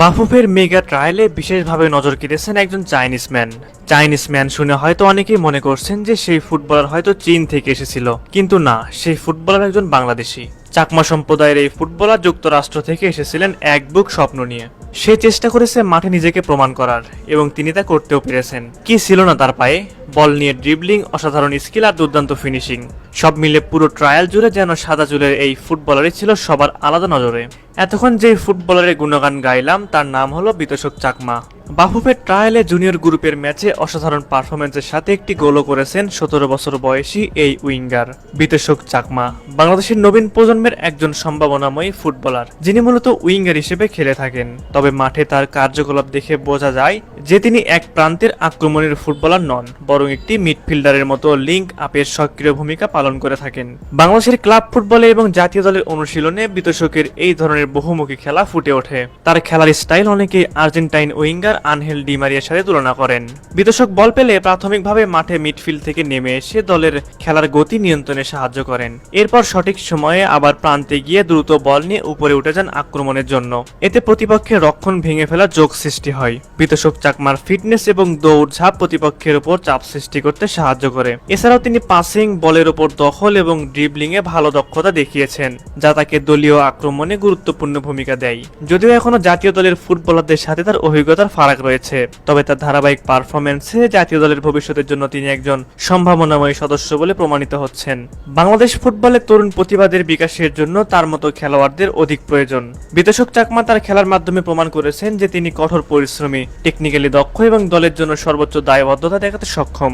বাফুফের mega ট্রায়ালে বিশেষভাবে নজর কেড়েছেন একজন চাইনিজ ম্যান চাইনিজ ম্যান শুনে হয়তো অনেকেই মনে করছেন যে সেই ফুটবলার হয়তো চীন থেকে এসেছিল। কিন্তু না, সেই ফুটবলার একজন বাংলাদেশি। চাকমা সম্প্রদায়ের এই ফুটবলার যুক্তরাষ্ট্র থেকে এসেছিলেন এক বুক স্বপ্ন নিয়ে। সে চেষ্টা করেছে মাঠে নিজেকে প্রমাণ করার, এবং তিনি তা করতেও পেরেছেন। কি ছিল না তার পায়ে? বল নিয়ে ড্রিবলিং অসাধারণ স্কিল আর দুর্দান্ত ফিনিশিং সব মিলে পুরো ট্রায়াল জুড়ে যেন সাদা চুলের এই ফুটবলারই ছিল সবার আলাদা নজরে। এতক্ষণ যে ফুটবলারের গুণগান গাইলাম, তার নাম হলো বিতোষক চাকমা। বাফুফের ট্রায়ালে জুনিয়র গ্রুপের ম্যাচে অসাধারণ পারফরমেন্সের সাথে একটি গোলও করেছেন সতেরো বছর বয়সী এই উইঙ্গার। বিতোষক চাকমা, বাংলাদেশের নবীন প্রজন্মের একজন সম্ভাবনাময়ী ফুটবলার, যিনি মূলত উইঙ্গার হিসেবে খেলে থাকেন। তবে মাঠে তার কার্যকলাপ দেখে বোঝা যায় যে তিনি এক প্রান্তের আক্রমণের ফুটবলার নন, বরং একটি মিডফিল্ডারের মতো লিঙ্ক আপের সক্রিয় ভূমিকা পালন করে থাকেন। বাংলাদেশের ক্লাব ফুটবলে এবং জাতীয় দলের অনুশীলনে বিতোষকের এই ধরনের বহুমুখী খেলা ফুটে ওঠে। তার খেলার স্টাইল অনেকেই আর্জেন্টাইন উইঙ্গার আনহেল ডিমারিয়ার সাথে তুলনা করেন। বিতোষক বল পেলে প্রাথমিকভাবে মাঠে মিডফিল্ড থেকে নেমে এসে দলের খেলার গতি নিয়ন্ত্রণে সাহায্য করেন। এরপর সঠিক সময়ে আবার প্রান্তে গিয়ে দ্রুত বল নিয়ে উপরে উঠে যান আক্রমণের জন্য। এতে প্রতিপক্ষের রক্ষণ ভেঙে ফেলা যোগ সৃষ্টি হয়। বিতোষক চাকমার ফিটনেস এবং দৌড়ঝাঁপ প্রতিপক্ষের উপর চাপ সৃষ্টি করতে সাহায্য করে। এছাড়াও তিনি পাসিং বলের উপর দখল এবং ড্রিবলিং এ ভালো দক্ষতা দেখিয়েছেন, যা তাকে দলীয় আক্রমণে গুরুত্বপূর্ণ ভূমিকা দেয়। যদিও এখনও জাতীয় দলের ফুটবলারদের সাথে তার অভিজ্ঞতার ফারাক রয়েছে। তবে তার ধারাবাহিক পারফরমেন্সে জাতীয় দলের ভবিষ্যতের জন্য তিনি একজন সম্ভাবনাময় সদস্য বলে প্রমাণিত হচ্ছেন। বাংলাদেশ ফুটবলে তরুণ প্রতিবাদের বিকাশের জন্য তার মতো খেলোয়াড়দের অধিক প্রয়োজন। বিদেশক চাকমা তার খেলার মাধ্যমে প্রমাণ করেছেন যে তিনি কঠোর পরিশ্রমী টেকনিক্যালি দক্ষ এবং দলের জন্য সর্বোচ্চ দায়বদ্ধতা দেখাতে সক্ষম।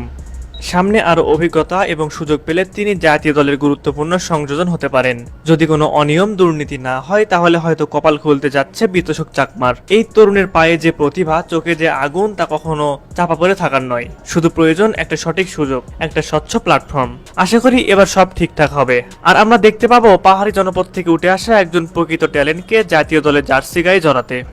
সামনে আরও অভিজ্ঞতা এবং সুযোগ পেলে তিনি জাতীয় দলের গুরুত্বপূর্ণ সংযোজন হতে পারেন। যদি কোনো অনিয়ম দুর্নীতি না হয়, তাহলে হয়তো কপাল খুলতে যাচ্ছে বিতোষক চাকমার। এই তরুণের পায়ে যে প্রতিভা, চোখে যে আগুন, তা কখনো চাপা পড়ে থাকার নয়। শুধু প্রয়োজন একটা সঠিক সুযোগ, একটা স্বচ্ছ প্ল্যাটফর্ম। আশা করি এবার সব ঠিকঠাক হবে। আর আমরা দেখতে পাবো পাহাড়ি জনপদ থেকে উঠে আসা একজন প্রকৃত ট্যালেন্টকে জাতীয় দলের জার্সি গায়ে জড়াতে।